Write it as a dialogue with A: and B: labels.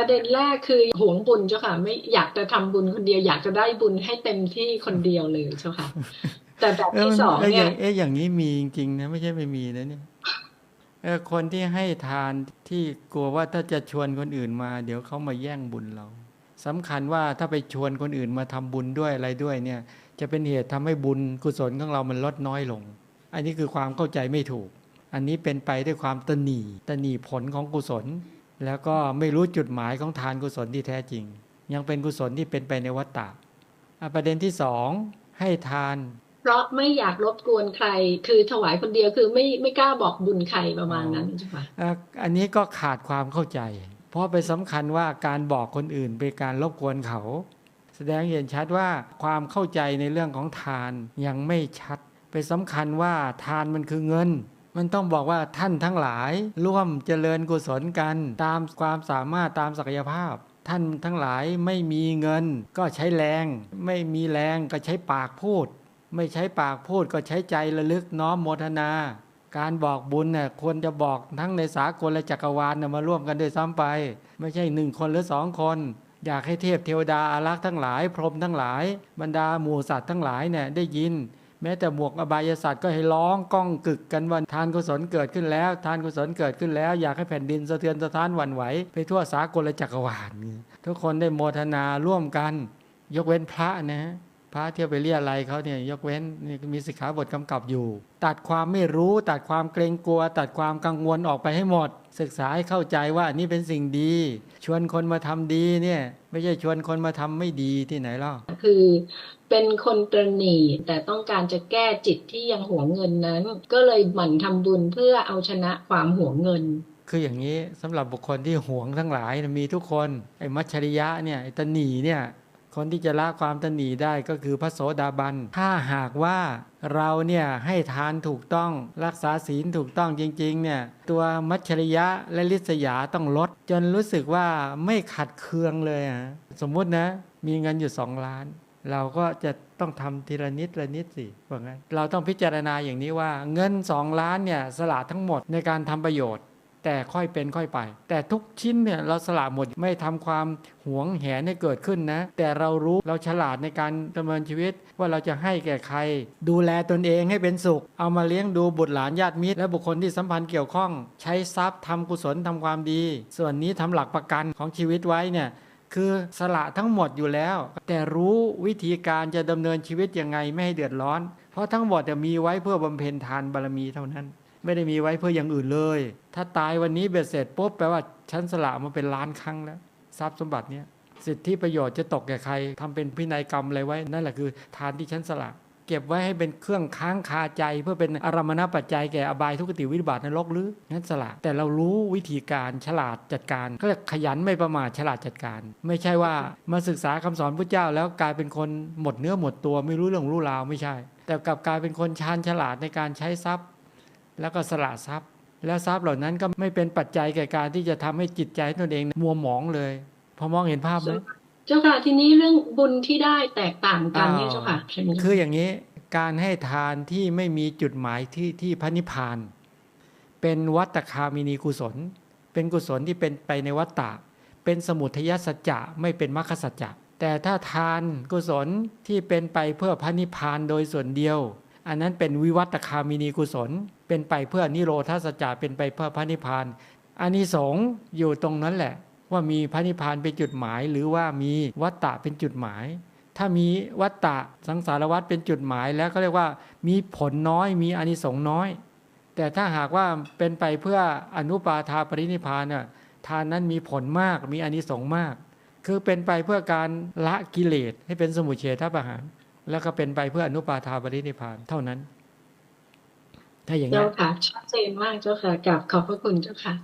A: ประเด็นแรกคือหวงบุญเจ้าค่ะ ไม่อยากจะทำบุญคนเดียว อยากจะได้บุญให้เต็มที่คนเดียวเลยเจ้าค่ะ แต่แบบ
B: เออ
A: ที่
B: มัน
A: สอง
B: เอออ
A: เนี่
B: ย่ายงเอ๊ะอย่างนี้มีจริงๆนะไม่ใช่ไม่มีนะเนี่ยเออคนที่ให้ทานที่กลัวว่าถ้าจะชวนคนอื่นมา เดี๋ยวเขามาแย่งบุญเราสำคัญว่าถ้าไปชวนคนอื่นมาทำบุญด้วยอะไรด้วยเนี่ย จะเป็นเหตุทำให้บุญกุศลของเรามันลดน้อยลง อันนี้คือความเข้าใจไม่ถูก อันนี้เป็นไปด้วยความตนีตนีผลของกุศล แล้วก็ไม่รู้จุดหมายของทานกุศลที่แท้จริง ยังเป็นกุศลที่เป็นไปในวัฏฏะอะประเด็นที่สองให้ทาน
A: เพราะไม่อยากรบกวนใคร คือถวายคนเดียวคือไม่ไม่กล้าบอกบุญใครประมาณนั้นเจ้าค่ะ
B: อะอันนี้ก็ขาดความเข้าใจ เพราะไปสำคัญว่าการบอกคนอื่นเป็นการรบกวนเขา แสดงเห็นชัดว่าความเข้าใจในเรื่องของทานยังไม่ชัด ไปสำคัญว่าทานมันคือเงิน มันต้องบอกว่าท่านทั้งหลายร่วมเจริญกุศลกัน ตามความสามารถตามศักยภาพ ท่านทั้งหลายไม่มีเงิน ก็ใช้แรง ไม่มีแรงก็ใช้ปากพูด ไม่ใช้ปากพูดก็ใช้ใจระลึกน้อมโมทนา การบอกบุญเนี่ยควรจะบอกทั้งในสากลและจักรวาลมาร่วมกันด้วยซ้ำไป ไม่ใช่หนึ่งคนหรือสองคนอยากให้เทพเทวดาอารักษ์ทั้งหลาย พรหมทั้งหลาย บรรดาหมู่สัตว์ทั้งหลายเนี่ยได้ยิน แม้แต่หมวกอบายศาสตร์ก็ให้ร้องก้องกึกกันว่าทานกุศลเกิดขึ้นแล้ว ทานกุศลเกิดขึ้นแล้ว อยากให้แผ่นดินสะเทือนสะท้านหวั่นไหว ไปทั่วสากลและจักรวาลทุกคนได้โมทนาร่วมกัน ยกเว้นพระนะ พระเที่ยวไปเรียอะไรเขาเนี่ยยกเว้นนี่มีสิกขาบทกำกับอยู่ ตัดความไม่รู้ตัดความเกรงกลัว ตัดความกังวลออกไปให้หมด ศึกษาให้เข้าใจว่านี่เป็นสิ่งดี ชวนคนมาทำดีเนี่ยไม่ใช่ชวนคนมาทำไม่ดีที่ไหนหรอก
A: คือเป็นคนตระหนี่แต่ต้องการจะแก้จิตที่ยังหวงเงินนั้น ก็เลยหมั่นทำบุญเพื่อเอาชนะความหวงเงิน
B: คืออย่างนี้สำหรับบุคคลที่หวงทั้งหลายนะมีทุกคนไอ้มัจฉริยะเนี่ยไอ้ตนหนีเนี่ย คนที่จะละความตนีได้ก็คือพระโสดาบัน ถ้าหากว่าเราเนี่ยให้ทานถูกต้องรักษาศีลถูกต้องจริงๆเนี่ยตัวมัจฉริยะและลิษยาต้องลด จนรู้สึกว่าไม่ขัดเคืองเลยอะสมมุตินะ มีเงินอยู่สองล้าน เราก็จะต้องทำทีละนิดละนิดสิว่างั้นเราต้องพิจารณาอย่างนี้ว่าเงินสองล้านเนี่ยสละทั้งหมดในการทำประโยชน์ แต่ค่อยเป็นค่อยไป แต่ทุกชิ้นเนี่ยเราสละหมดไม่ทำความหวงแหนให้เกิดขึ้นนะ แต่เรารู้เราฉลาดในการดำเนินชีวิตว่าเราจะให้แก่ใคร ดูแลตนเองให้เป็นสุข เอามาเลี้ยงดูบุตรหลานญาติมิตร และบุคคลที่สัมพันธ์เกี่ยวข้อง ใช้ทรัพย์ทำกุศลทำความดี ส่วนนี้ทำหลักประกันของชีวิตไว้เนี่ยคือสละทั้งหมดอยู่แล้ว แต่รู้วิธีการจะดำเนินชีวิตยังไงไม่ให้เดือดร้อน เพราะทั้งหมดจะมีไว้เพื่อบำเพ็ญทานบารมีเท่านั้น ไม่ได้มีไว้เพื่ออย่างอื่นเลย ถ้าตายวันนี้เบ็ดเสร็จปุ๊บแปลว่าฉันสละมาเป็นล้านครั้งแล้ว ทรัพย์สมบัติเนี้ยสิทธิประโยชน์จะตกแก่ใครทำเป็นพินัยกรรมอะไรไว้นั่นแหละคือ ทานที่ฉันสละ เก็บไว้ให้เป็นเครื่องค้างคาใจ เพื่อเป็นอารมณปัจจัยแก่อบายทุกขติวิบัตินรกหรืองั้นสละ แต่เรารู้วิธีการฉลาดจัดการ ก็เรียกขยันไม่ประมาทฉลาดจัดการ ไม่ใช่ว่ามาศึกษาคำสอนพระเจ้า แล้วกลายเป็นคนหมดเนื้อหมดตัวไม่รู้เรื่องรู้ราวไม่ใช่ แต่กลับกลายเป็นคนชาญฉลาดในการใช้ทรัพย์ แล้วก็สละทรัพย์ แล้วทรัพย์เหล่านั้นก็ไม่เป็นปัจจัยแก่การที่จะทำให้จิตใจตนเองมัวหมองเลย พอมองเห็นภาพไหม
A: เจ้าค่ะทีนี้เรื่องบุญที่ได้แตกต่างกันเนี่ยเจ้าค่ะใช่ไหม
B: คืออย่างนี้การให้ทานที่ไม่มีจุดหมายที่ที่พระนิพพาน เป็นวัตคามินีกุศล เป็นกุศลที่เป็นไปในวัตตะ เป็นสมุทัยสัจจะไม่เป็นมรรคสัจจะแต่ถ้าทานกุศลที่เป็นไปเพื่อพระนิพพานโดยส่วนเดียว อันนั้นเป็นวิวัตคามินีกุศล เป็นไปเพื่อนิโรธาสจจะเป็นไปเพื่อพระนิพพานอานิสงส์อยู่ตรงนั้นแหละ ว่ามีพระนิพพานเป็นจุดหมาย หรือว่ามีวัตตะเป็นจุดหมาย ถ้ามีวัตตะสังสารวัตเป็นจุดหมายแล้วก็เรียกว่ามีผลน้อยมีอานิสงส์น้อย แต่ถ้าหากว่าเป็นไปเพื่ออนุปาทาปรินิพพานน่ะทานนั้นมีผลมากมีอานิสงส์มาก คือเป็นไปเพื่อการละกิเลสให้เป็นสมุเฉทประหาร แล้วก็เป็นไปเพื่ออนุปาทาปรินิพานเท่านั้น ถ้าอย่างนี้
A: เจ้าค่ะชัดเจนมากเจ้าค่ะกราบขอบพระคุณเจ้าค่ะ